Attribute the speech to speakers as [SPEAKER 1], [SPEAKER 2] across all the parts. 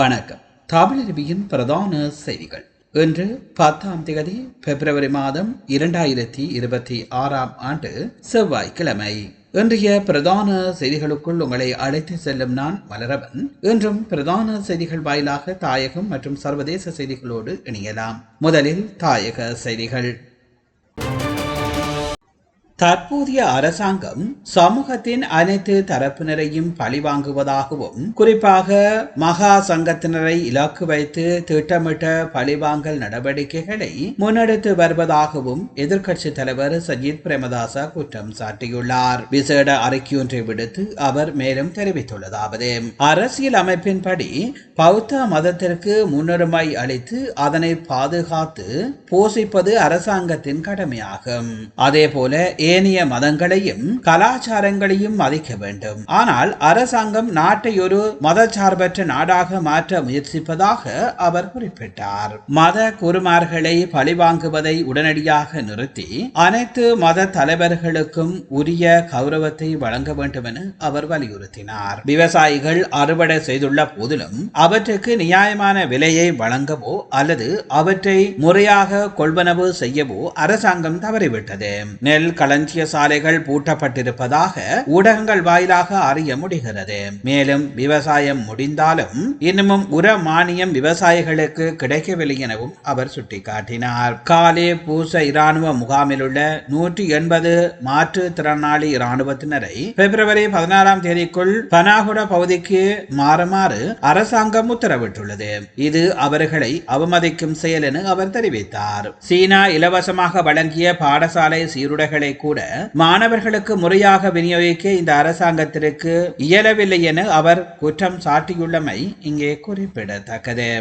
[SPEAKER 1] வணக்கம். தமிழருவியின் பிரதான செய்திகள். இன்று பத்தாம் தேதி பிப்ரவரி மாதம் இரண்டாயிரத்தி இருபத்தி ஆறாம் ஆண்டு செவ்வாய்க்கிழமை. இன்றைய பிரதான செய்திகளுக்குள் உங்களை அழைத்து செல்லும் நான் மலரவன். இன்றும் பிரதான செய்திகள் வாயிலாக தாயகம் மற்றும் சர்வதேச செய்திகளோடு இணையலாம். முதலில் தாயக செய்திகள். தற்போதைய அரசாங்கம் சமூகத்தின் அனைத்து தரப்பினரையும் பழிவாங்குவதாகவும் குறிப்பாக மகா சங்கத்தினரை இலக்கு வைத்து திட்டமிட்ட பழிவாங்கல் நடவடிக்கைகளை முன்னெடுத்து வருவதாகவும் எதிர்க்கட்சித் தலைவர் சஜித் பிரேமதாச குற்றம் சாட்டியுள்ளார். விசேட அறிக்கையொன்றை விடுத்து அவர் மேலும் தெரிவித்துள்ளதாவது அரசியல் அமைப்பின்படி பௌத்த மதத்திற்கு முன்னுரிமை அளித்து அதனை பாதுகாத்து போஷிப்பது அரசாங்கத்தின் கடமையாகும். அதேபோல ஏனைய மதங்களையும் கலாச்சாரங்களையும் மதிக்க வேண்டும். ஆனால் அரசாங்கம் நாட்டை ஒரு மதச்சார்பற்ற நாடாக மாற்ற முயற்சிப்பதாக அவர் குறிப்பிட்டார். மத குருமார்களை பழிவாங்குவதை உடனடியாக நிறுத்தி அனைத்து மத தலைவர்களுக்கும் உரிய கௌரவத்தை வழங்க வேண்டும் என அவர் வலியுறுத்தினார். விவசாயிகள் அறுவடை செய்துள்ள போதிலும் அவற்றுக்கு நியாயமான விலையை வழங்கவோ அல்லது அவற்றை முறையாக கொள்வனவு செய்யவோ அரசாங்கம் தவறிவிட்டது. நெல் களஞ்சிய சாலைகள் பூட்டப்பட்டிருப்பதாக ஊடகங்கள் வாயிலாக அறிய முடிகிறது. மேலும் விவசாயம் முடிந்தாலும் இன்னமும் உர மானியம் விவசாயிகளுக்கு கிடைக்கவில்லை எனவும் அவர் சுட்டிக்காட்டினார். காலே பூச இராணுவ முகாமில் உள்ள நூற்றி எண்பது மாற்றுத்திறனாளி இராணுவத்தினரை பிப்ரவரி பதினாறாம் தேதிக்குள் பனாகுட பகுதிக்கு மாறுமாறு அரசாங்கம் உத்தரவிட்டுள்ளது. இது அவர்களை அவமதிக்கும் செயல் என அவர் தெரிவித்தார். சீனா இலவசமாக வழங்கிய பாடசாலை சீருடைகளை கூட கூட மாணவர்களுக்கு முறையாக விநியோகிக்க இந்த அரசாங்கத்திற்கு இயலவில்லை என அவர் குற்றம் சாட்டியுள்ளமை இங்கே குறிப்பிடத்தக்கது.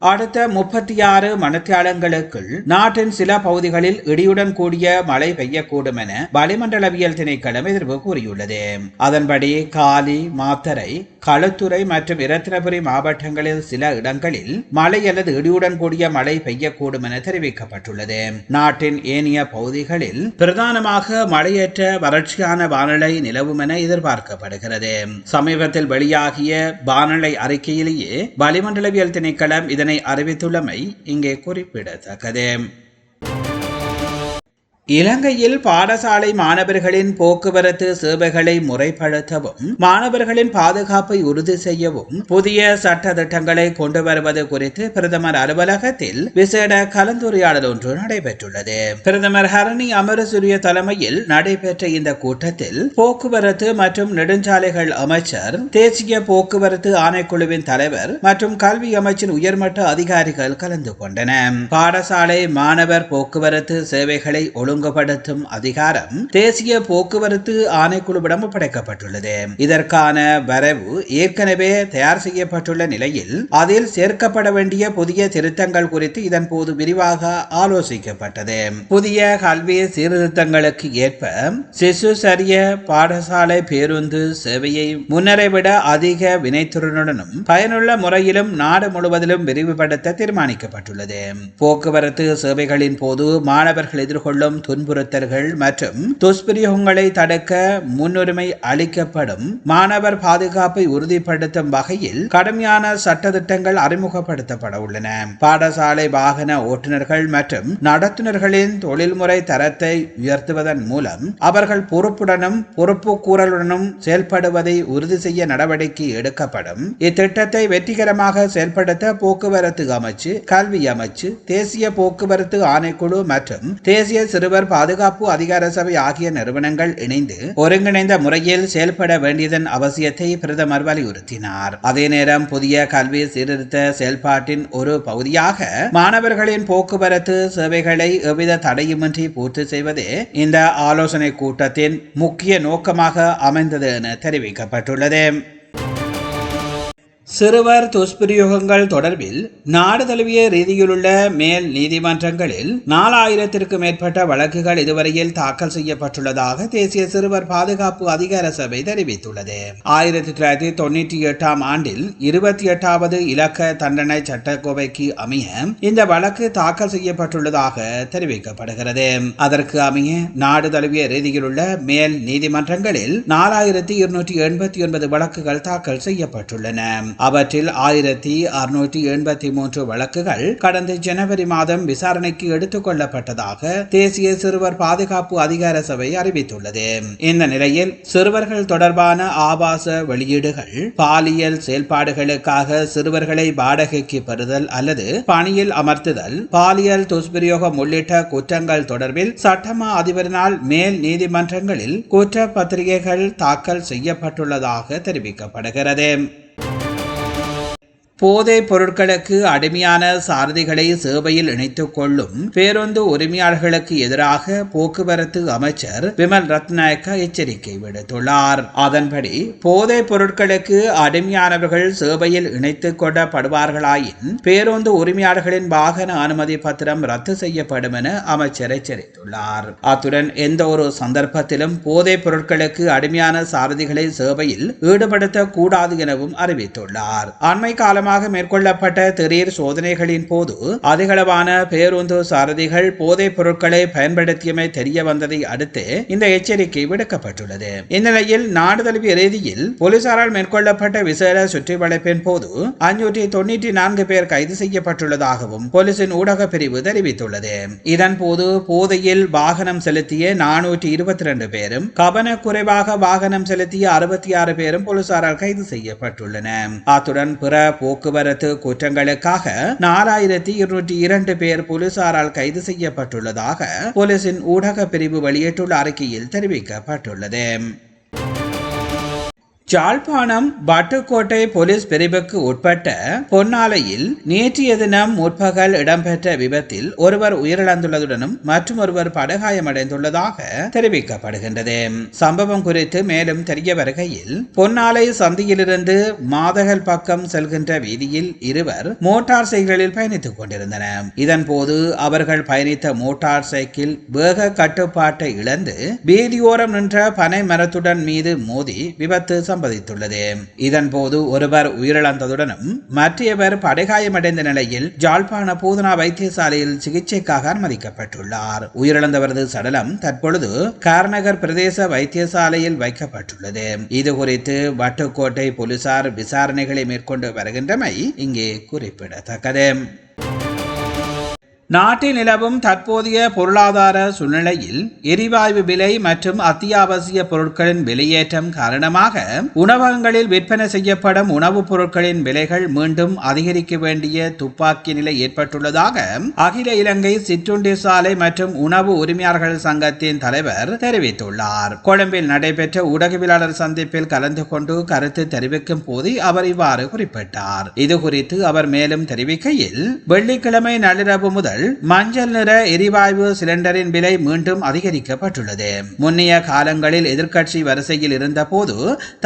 [SPEAKER 1] அடுத்த முப்பத்தி ஆறு மணித்தியாலங்களுக்குள் நாட்டின் சில பகுதிகளில் இடியுடன் கூடிய மழை பெய்யக்கூடும் என வளிமண்டலவியல் திணைக்களம் எதிர்ப்பு கூறியுள்ளது. அதன்படி காலி மாத்தரை களுத்துறை மற்றும் இரத்தினபுரி மாவட்டங்களில் சில இடங்களில் மழை அல்லது இடியுடன் கூடிய மழை பெய்யக்கூடும் என தெரிவிக்கப்பட்டுள்ளது. நாட்டின் ஏனைய பகுதிகளில் பிரதானமாக மழையற்ற வறட்சியான வானிலை நிலவும் என எதிர்பார்க்கப்படுகிறது. சமீபத்தில் வெளியாகிய வானிலை அறிக்கையிலேயே வளிமண்டலவியல் திணைக்களம் இதனை அறிவித்துள்ளமை இங்கே குறிப்பிடத்தக்கது. இலங்கையில் பாடசாலை மாணவர்களின் போக்குவரத்து சேவைகளை முறைப்படுத்தவும் மாணவர்களின் பாதுகாப்பை உறுதி செய்யவும் புதிய சட்ட திட்டங்களை கொண்டு வருவது குறித்து பிரதமர் அலுவலகத்தில் விசேட கலந்துரையாடல் ஒன்று நடைபெற்றுள்ளது. பிரதமர் ஹரணி அமரசூரிய தலைமையில் நடைபெற்ற இந்த கூட்டத்தில் போக்குவரத்து மற்றும் நெடுஞ்சாலைகள் அமைச்சர் தேசிய போக்குவரத்து ஆணைக்குழுவின் தலைவர் மற்றும் கல்வி அமைச்சின் உயர்மட்ட அதிகாரிகள் கலந்து கொண்டனர். பாடசாலை மாணவர் போக்குவரத்து சேவைகளை ஒழுங்கு ஒழுங்குபடுத்தும் அதிகாரம் தேசிய போக்குவரத்து ஆணைக்குழுவிடம் ஒப்படைக்கப்பட்டுள்ளது இதற்கான வரைவு ஏற்கனவே தயார் செய்யப்பட்டுள்ள நிலையில் அதில் சேர்க்கப்பட வேண்டிய புதிய திருத்தங்கள் குறித்து இதன் போது விரிவாக ஆலோசிக்கப்பட்டது. புதிய கல்வி சீர்திருத்தங்களுக்கு ஏற்ப சிசு சரிய பாடசாலை பேருந்து சேவையை முன்னரை விட அதிக வினைத்துறனுடனும் பயனுள்ள முறையிலும் நாடு முழுவதிலும் விரிவுபடுத்த தீர்மானிக்கப்பட்டுள்ளது. போக்குவரத்து சேவைகளின் போது மாணவர்கள் எதிர்கொள்ளும் துன்புறுத்தல்கள் மற்றும் துஷ்பிரயோகங்களை தடுக்க முன்னுரிமை அளிக்கப்படும் மாணவர் பாதுகாப்பை உறுதிப்படுத்தும் வகையில் கடுமையான சட்டத்திட்டங்கள் அறிமுகப்படுத்தப்பட உள்ளன. பாடசாலை வாகன ஓட்டுநர்கள் மற்றும் நடத்துனர்களின் தொழில்முறை தரத்தை உயர்த்துவதன் மூலம் அவர்கள் பொறுப்புடனும் பொறுப்பு கூறலுடனும் செயல்படுவதை உறுதி செய்ய நடவடிக்கை எடுக்கப்படும். இத்திட்டத்தை வெற்றிகரமாக செயல்படுத்த போக்குவரத்து அமைச்சு கல்வி அமைச்சு தேசிய போக்குவரத்து ஆணைக்குழு மற்றும் தேசிய சிறுவர் பாதுகாப்பு அதிகார சபை ஆகிய நிறுவனங்கள் இணைந்து ஒருங்கிணைந்த முறையில் செயல்பட வேண்டியதன் அவசியத்தை பிரதமர் வலியுறுத்தினார். அதே நேரம் புதிய கல்வி சீர்திருத்த செயல்பாட்டின் ஒரு பகுதியாக மாணவர்களின் போக்குவரத்து சேவைகளை எவ்வித தடையுமின்றி பூர்த்தி செய்வதே இந்த ஆலோசனை கூட்டத்தின் முக்கிய நோக்கமாக அமைந்தது என தெரிவிக்கப்பட்டுள்ளது. சிறுவர் துஷ்பிரயோகங்கள் தொடர்பில் நாடு தழுவிய ரீதியிலுள்ள மேல் நீதிமன்றங்களில் நாலாயிரத்திற்கு மேற்பட்ட வழக்குகள் இதுவரையில் தாக்கல் செய்யப்பட்டுள்ளதாக தேசிய சிறுவர் பாதுகாப்பு அதிகார சபை தெரிவித்துள்ளது. ஆயிரத்தி தொள்ளாயிரத்தி தொண்ணூற்றி எட்டாம் ஆண்டில் இருபத்தி எட்டாவது இலக்க தண்டனை சட்டக்கோவைக்கு அமைய இந்த வழக்கு தாக்கல் செய்யப்பட்டுள்ளதாக தெரிவிக்கப்படுகிறது. அதற்கு அமைய நாடு தழுவிய ரீதியிலுள்ள மேல் நீதிமன்றங்களில் நாலாயிரத்தி இருநூற்றி எண்பத்தி ஒன்பது வழக்குகள் தாக்கல் செய்யப்பட்டுள்ளன. அவற்றில் ஆயிரத்தி அறுநூற்றி எண்பத்தி மூன்று வழக்குகள் கடந்த ஜனவரி மாதம் விசாரணைக்கு எடுத்துக் கொள்ளப்பட்டதாக தேசிய சிறுவர் பாதுகாப்பு அதிகார சபை அறிவித்துள்ளது. இந்த நிலையில் சிறுவர்கள் தொடர்பான ஆபாச வெளியீடுகள் பாலியல் செயல்பாடுகளுக்காக சிறுவர்களை வாடகைக்கு பெறுதல் அல்லது பணியில் அமர்த்துதல் பாலியல் துஷ்பிரயோகம் உள்ளிட்ட குற்றங்கள் தொடர்பில் சட்டமா அதிபரினால் மேல் நீதிமன்றங்களில் குற்ற பத்திரிகைகள் தாக்கல் செய்யப்பட்டுள்ளதாக தெரிவிக்கப்படுகிறது. போதைப் பொருட்களுக்கு அடிமையான சாரதிகளை சேவையில் இணைத்துக் கொள்ளும் பேருந்து உரிமையாளர்களுக்கு எதிராக போக்குவரத்து அமைச்சர் விமல் ரத்நாயக்க எச்சரிக்கை விடுத்துள்ளார். அதன்படி போதைப் பொருட்களுக்கு அடிமையானவர்கள் சேவையில் இணைத்துக் கொள்ளப்படுவார்களாயின் பேருந்து உரிமையாளர்களின் வாகன அனுமதி பத்திரம் ரத்து செய்யப்படும் என அமைச்சர் எச்சரித்துள்ளார். அத்துடன் எந்த ஒரு சந்தர்ப்பத்திலும் போதைப் பொருட்களுக்கு அடிமையான சாரதிகளை சேவையில் ஈடுபடுத்தக்கூடாது எனவும் அறிவித்துள்ளார். அண்மை காலமாக காரணமாக மேற்கொள்ளப்பட்ட திடீர் சோதனைகளின் போது அதிகளவான பேருந்து சாரதிகள் போதைப் பொருட்களை பயன்படுத்தியமை தெரிய வந்ததை அடுத்து இந்த எச்சரிக்கை விடுக்கப்பட்டுள்ளது. இந்நிலையில் நாடு தழுவிய ரீதியில் போலீசாரால் மேற்கொள்ளப்பட்ட விசேட சுற்றி வளைப்பின் போது அஞ்சூற்றி தொன்னூற்றி நான்கு பேர் கைது செய்யப்பட்டுள்ளதாகவும் போலீசின் ஊடக பிரிவு தெரிவித்துள்ளது. இதன்போது போதையில் வாகனம் செலுத்திய நானூற்றி இருபத்தி இரண்டு பேரும் கவன குறைவாக வாகனம் செலுத்திய அறுபத்தி ஆறு பேரும் போலீசாரால் கைது செய்யப்பட்டுள்ளன. அத்துடன் பிற போக்குவரத்து குற்றங்களுக்காக நாலாயிரத்தி இருநூற்றி இரண்டு பேர் போலீசாரால் கைது செய்யப்பட்டுள்ளதாக போலீசின் ஊடக பிரிவு வெளியிட்டுள்ள அறிக்கையில் தெரிவிக்கப்பட்டுள்ளது. ஜாழ்ப்பாணம் பட்டுக்கோட்டை போலீஸ் பிரிவுக்கு உட்பட்ட பொன்னாலையில் நேற்றைய தினம் முற்பகல் இடம்பெற்ற விபத்தில் ஒருவர் உயிரிழந்துள்ளதுடனும் மற்றொருவர் படுகாயமடைந்துள்ளதாக தெரிவிக்கப்படுகின்றது. சம்பவம் குறித்து மேலும் தெரிய வருகையில் பொன்னாலை சந்தியிலிருந்து மாதகல் பக்கம் செல்கின்ற வீதியில் இருவர் மோட்டார் சைக்கிளில் பயணித்துக் கொண்டிருந்தனர். இதன்போது அவர்கள் பயணித்த மோட்டார் சைக்கிள் வேக கட்டுப்பாட்டை இழந்து வீதியோரம் நின்ற பனை மரத்துடன் மீது மோதி விபத்து சம்பவித்துள்ளது இதன் போது ஒருவர் உயிரிழந்ததுடனும் மற்றவர் படுகாயமடைந்த நிலையில் ஜாழ்ப்பாண பூதனா வைத்தியசாலையில் சிகிச்சைக்காக அனுமதிக்கப்பட்டுள்ளார். உயிரிழந்தவரது சடலம் தற்பொழுது கார்நகர் பிரதேச வைத்தியசாலையில் வைக்கப்பட்டுள்ளது. இது குறித்து வட்டுக்கோட்டை போலீசார் விசாரணைகளை மேற்கொண்டு வருகின்றமை இங்கே குறிப்பிடத்தக்கது. நாட்டில் நிலவும் தற்போதைய பொருளாதார சூழ்நிலையில் எரிவாயு விலை மற்றும் அத்தியாவசிய பொருட்களின் விலையேற்றம் காரணமாக உணவகங்களில் விற்பனை செய்யப்படும் உணவுப் பொருட்களின் விலைகள் மீண்டும் அதிகரிக்க வேண்டிய துப்பாக்கி நிலை ஏற்பட்டுள்ளதாக அகில இலங்கை சிற்றுண்டி சாலை மற்றும் உணவு உரிமையாளர்கள் சங்கத்தின் தலைவர் தெரிவித்துள்ளார். கொழும்பில் நடைபெற்ற ஊடகவியலாளர் சந்திப்பில் கலந்து கொண்டு கருத்து தெரிவிக்கும் போது அவர் இவ்வாறு குறிப்பிட்டார். இது குறித்து அவர் மேலும் தெரிவிக்கையில் வெள்ளிக்கிழமை நள்ளிரவு முதல் மஞ்சள் நிற எரிவாயு சிலிண்டரின் விலை மீண்டும் அதிகரிக்கப்பட்டுள்ளது. முன்னைய காலங்களில் எதிர்க்கட்சி வரிசையில் இருந்தபோது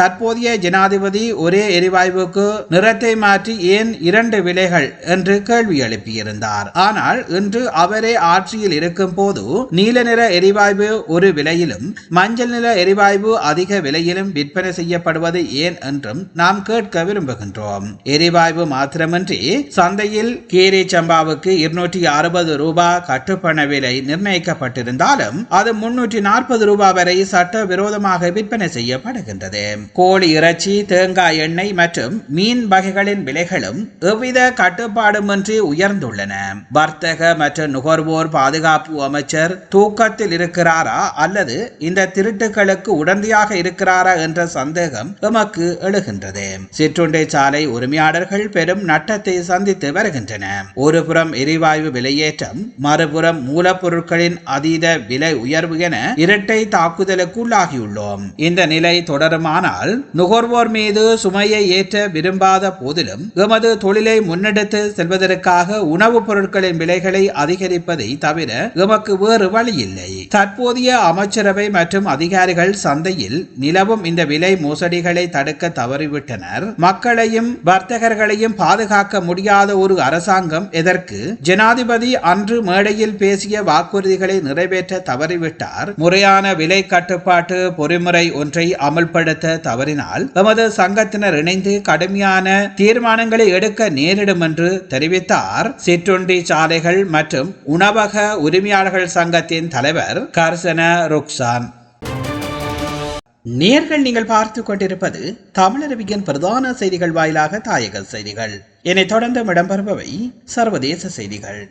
[SPEAKER 1] தற்போதைய ஜனாதிபதி ஒரே எரிவாயுவுக்கு நிறத்தை மாற்றி ஏன் இரண்டு விலைகள் என்று கேள்வி எழுப்பியிருந்தார். ஆனால் இன்று அவரே ஆட்சியில் இருக்கும் போது நீல நிற எரிவாயு ஒரு விலையிலும் மஞ்சள் நிற எரிவாயு அதிக விலையிலும் விற்பனை செய்யப்படுவது ஏன் என்றும் நாம் கேட்க விரும்புகின்றோம். எரிவாயு மாத்திரமின்றி சந்தையில் கீரை சம்பாவுக்கு இருநூற்றி ஆறு அறுபது ரூபாய் கட்டுப்பண விலை நிர்ணயிக்கப்பட்டிருந்தாலும் அது முன்னூற்றி நாற்பது ரூபாய் வரை சட்ட விரோதமாக விற்பனை செய்யப்படுகின்றது. கோழி இறைச்சி தேங்காய் எண்ணெய் மற்றும் மீன் வகைகளின் விலைகளும் எவ்வித கட்டுப்பாடுமின்றி உயர்ந்துள்ளன. வர்த்தக மற்றும் நுகர்வோர் பாதுகாப்பு அமைச்சர் தூக்கத்தில் இருக்கிறாரா அல்லது இந்த திருட்டுகளுக்கு உடந்தையாக இருக்கிறாரா என்ற சந்தேகம் எமக்கு எழுகின்றது. சிற்றுண்டை சாலை உரிமையாளர்கள் பெரும் நட்டத்தை சந்தித்து வருகின்றன. ஒருபுறம் எரிவாயு விலை விலையேற்றம் மறுபுறம் மூலப்பொருட்களின் அதீத விலை உயர்வு என இரட்டை தாக்குதலுக்கு உள்ளாகியுள்ளோம் இந்த நிலை தொடருமானால் நுகர்வோர் மீது சுமையை ஏற்ற விரும்பாத போதிலும் எமது தொழிலை முன்னெடுத்து செல்வதற்காக உணவுப் பொருட்களின் விலைகளை அதிகரிப்பதை தவிர எமக்கு வேறு வழி இல்லை தற்போதைய அமைச்சரவை மற்றும் அதிகாரிகள் சந்தையில் நிலவும் இந்த விலை மோசடிகளை தடுக்க தவறிவிட்டனர். மக்களையும் வர்த்தகர்களையும் பாதுகாக்க முடியாத ஒரு அரசாங்கம் எதற்கு? ஜனாதிபதி அன்று மேடையில் பேசிய வாக்குறுதிகளை நிறைவேற்ற தவறிவிட்டார். முறையான விலை கட்டுப்பாட்டு பொறிமுறை ஒன்றை அமல்படுத்த தவறினால் எமது சங்கத்தினர் இணைந்து கடுமையான தீர்மானங்களை எடுக்க நேரிடும் என்று தெரிவித்தார். சிற்றுண்டி சாலைகள் மற்றும் உணவக உரிமையாளர்கள் சங்கத்தின் தலைவர் கர்சன ருக்சான். நேர்கள் நீங்கள் பார்த்து கொண்டிருப்பது தமிழரவியின் பிரதான செய்திகள் வாயிலாக தாயக செய்திகள். என்னை தொடர்ந்து இடம்பெறுபவை சர்வதேச செய்திகள்.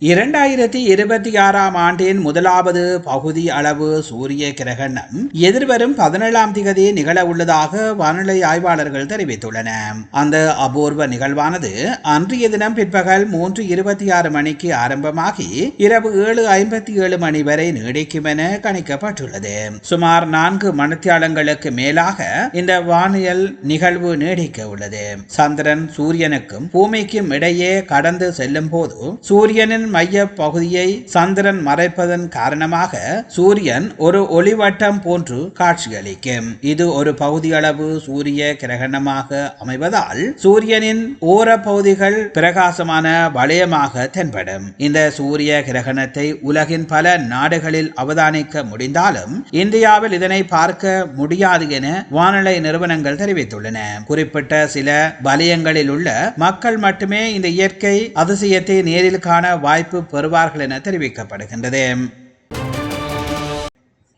[SPEAKER 1] இரண்டாயிரத்தி இருபத்தி ஆறாம் ஆண்டின் முதலாவது பகுதி அளவு சூரிய கிரகணம் எதிர்வரும் பதினேழாம் திகதி நிகழ உள்ளதாக வானிலை ஆய்வாளர்கள் தெரிவித்துள்ளனர். அந்த அபூர்வ நிகழ்வானது அன்றைய தினம் பிற்பகல் மூன்று இருபத்தி ஆறு மணிக்கு ஆரம்பமாகி இரவு ஏழு ஐம்பத்தி ஏழு மணி வரை நீடிக்கும் என கணிக்கப்பட்டுள்ளது. சுமார் நான்கு மணித்தியாலங்களுக்கு மேலாக இந்த வானியல் நிகழ்வு நீடிக்க உள்ளது. சந்திரன் சூரியனுக்கும் பூமிக்கும் இடையே கடந்து செல்லும் போது சூரியனின் மைய பகுதியை சந்திரன் மறைப்பதன் காரணமாக சூரியன் ஒரு ஒளிவட்டம் போன்று காட்சியளிக்கும். இது ஒரு பகுதியளவு சூரிய கிரகணமாக அமைவதால் சூரியனின் ஓர பகுதிகள் பிரகாசமான வளையமாக தென்படும். இந்த சூரிய கிரகணத்தை உலகின் பல நாடுகளில் அவதானிக்க முடிந்தாலும் இந்தியாவில் இதனை பார்க்க முடியாது என வானிலை நிறுவனங்கள் தெரிவித்துள்ளன. குறிப்பிட்ட சில வலயங்களில் உள்ள மக்கள் மட்டுமே இந்த இயற்கை அதிசயத்தை நேரில் காண வாய்ப்பு வாய்ப்பு பெறுவார்கள் என தெரிவிக்கப்படுகின்றது.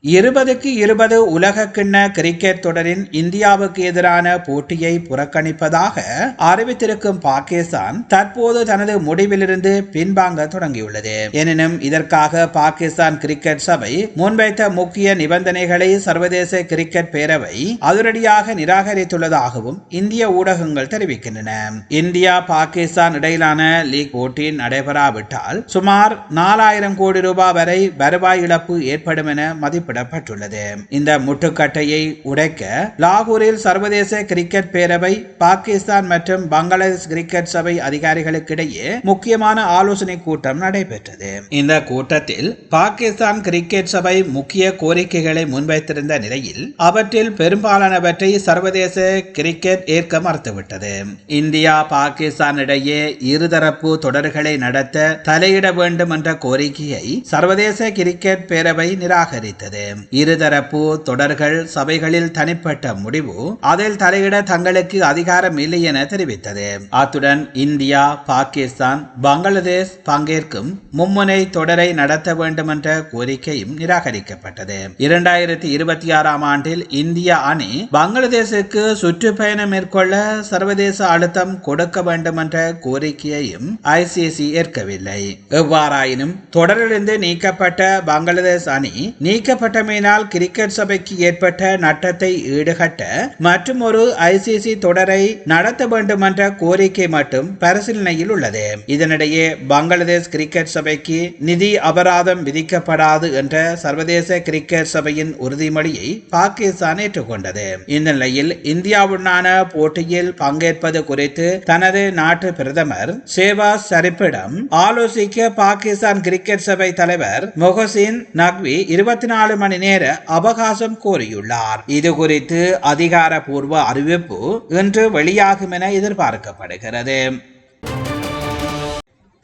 [SPEAKER 1] இருபதுக்கு இருபது உலக கிண்ண கிரிக்கெட் தொடரின் இந்தியாவுக்கு எதிரான போட்டியை புறக்கணிப்பதாக அறிவித்திருக்கும் பாகிஸ்தான் தற்போது தனது முடிவிலிருந்து பின்வாங்க தொடங்கியுள்ளது. எனினும் இதற்காக பாகிஸ்தான் கிரிக்கெட் சபை முன்வைத்த முக்கிய நிபந்தனைகளை சர்வதேச கிரிக்கெட் பேரவை அதிரடியாக நிராகரித்துள்ளதாகவும் இந்திய ஊடகங்கள் தெரிவிக்கின்றன. இந்தியா பாகிஸ்தான் இடையிலான லீக் போட்டி நடைபெறாவிட்டால் சுமார் நாலாயிரம் கோடி ரூபாய் வரை வருவாய் இழப்பு ஏற்படும் என மதிப்பு குறிப்பிடப்பட்டுள்ளது. இந்த முட்டுக்கட்டையை உடைக்க லாகூரில் சர்வதேச கிரிக்கெட் பேரவை பாகிஸ்தான் மற்றும் பங்களாதேஷ் கிரிக்கெட் சபை அதிகாரிகளுக்கிடையே முக்கியமான ஆலோசனை கூட்டம் நடைபெற்றது. இந்த கூட்டத்தில் பாகிஸ்தான் கிரிக்கெட் சபை முக்கிய கோரிக்கைகளை முன்வைத்திருந்த நிலையில் அவற்றில் பெரும்பாலானவற்றை சர்வதேச கிரிக்கெட் ஏற்க மறுத்துவிட்டது. இந்தியா பாகிஸ்தான் இடையே இருதரப்பு தொடர்களை நடத்த தலையிட வேண்டும் என்ற கோரிக்கையை சர்வதேச கிரிக்கெட் பேரவை நிராகரித்தது. இருந்தது இருதரப்பு தொடர்கள் சபைகளில் தனிப்பட்ட முடிவு. அதில் தலையிட தங்களுக்கு அதிகாரம் இல்லை என தெரிவித்தது. அத்துடன் இந்தியா பாகிஸ்தான் பங்களாதேஷ் பங்கேற்கும் மும்முனை தொடரை நடத்த வேண்டும் என்ற கோரிக்கையும் நிராகரிக்கப்பட்டது. இரண்டாயிரத்தி இருபத்தி ஆறாம் ஆண்டில் இந்திய அணி பங்களாதேஷுக்கு சுற்றுப்பயணம் மேற்கொள்ள சர்வதேச அழுத்தம் கொடுக்க வேண்டும் என்ற கோரிக்கையையும் ஐசிசி ஏற்கவில்லை. எவ்வாறாயினும் தொடரிலிருந்து நீக்கப்பட்ட பங்களாதேஷ் அணி நீக்கப்பட்ட நீக்கப்பட்டமையினால் கிரிக்கெட் சபைக்கு ஏற்பட்ட நட்டத்தை ஈடுகட்ட மற்றும் ஒரு ஐசிசி தொடரை நடத்த வேண்டும் என்ற கோரிக்கை மட்டும் பரிசீலனையில் உள்ளது. இதனிடையே பங்களாதேஷ் கிரிக்கெட் சபைக்கு நிதி அபராதம் விதிக்கப்படாது என்ற சர்வதேச கிரிக்கெட் சபையின் உறுதிமொழியை பாகிஸ்தான் ஏற்றுக்கொண்டது. இந்த நிலையில் இந்தியாவுடனான போட்டியில் பங்கேற்பது குறித்து தனது நாட்டு பிரதமர் ஷேவாஸ் சரிப்பிடம் ஆலோசிக்க பாகிஸ்தான் கிரிக்கெட் சபை தலைவர் மொஹசின் நக்வி இருபத்தி நாலு மணி நேர அவகாசம் கோரியுள்ளார். இது குறித்து அதிகாரப்பூர்வ அறிவிப்பு இன்று வெளியாகும் என எதிர்பார்க்கப்படுகிறது.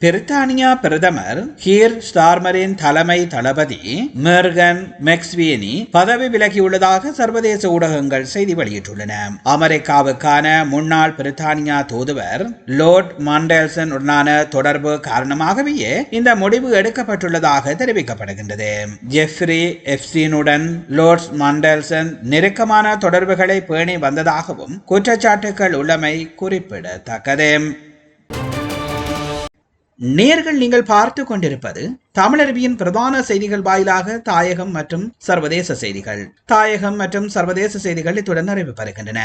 [SPEAKER 1] பிரித்தானியா பிரதமர் கீர் ஸ்டார்மரின் தலைமை தளபதி மெர்கன் மெக்ஸ்வியனி பதவி விலகியுள்ளதாக சர்வதேச ஊடகங்கள் செய்தி வெளியிட்டுள்ளன. அமெரிக்காவுக்கான முன்னாள் பிரித்தானியா தூதுவர் லோர்ட் மாண்டேல்சன் உடனான தொடர்பு காரணமாகவே இந்த முடிவு எடுக்கப்பட்டுள்ளதாக தெரிவிக்கப்படுகின்றது. ஜெஃப்ரி எப்சினுடன் லோர்ட்ஸ் மாண்டேல்சன் நெருக்கமான தொடர்புகளை பேணி வந்ததாகவும் குற்றச்சாட்டுகள் உள்ளமை குறிப்பிடத்தக்கது. நேர்கள் நீங்கள் பார்த்து கொண்டிருப்பது தமிழருவியின் பிரதான செய்திகள் வாயிலாக தாயகம் மற்றும் சர்வதேச செய்திகள். தாயகம் மற்றும் சர்வதேச செய்திகள் இத்துடன் நிறைவு பெறுகின்றன.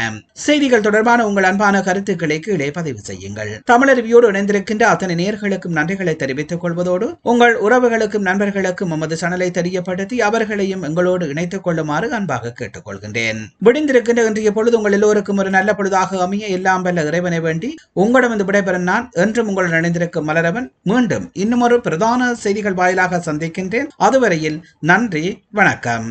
[SPEAKER 1] செய்திகள் தொடர்பான உங்கள் அன்பான கருத்துக்களை கீழே பதிவு செய்யுங்கள். தமிழருவியோடு இணைந்திருக்கின்ற அத்தனை நேர்களுக்கும் நன்றிகளை தெரிவித்துக் கொள்வதோடு உங்கள் உறவுகளுக்கும் நண்பர்களுக்கும் எமது சனலை தெரியப்படுத்தி அவர்களையும் எங்களோடு இணைத்துக் கொள்ளுமாறு அன்பாக கேட்டுக்கொள்கின்றேன் விடிந்திருக்கின்ற இன்றைய பொழுது உங்கள் எல்லோருக்கும் ஒரு நல்ல பொழுதாக அமைய எல்லாம் வல்ல இறைவனை வேண்டி உங்களிடம் இந்த விடைபெறும் நான் என்றும் உங்களுடன் இணைந்திருக்கும் மலரவன். மீண்டும் இன்னும் ஒரு பிரதான செய்திகள் வாயிலாக சந்திக்கின்றேன். அதுவரையில் நன்றி வணக்கம்.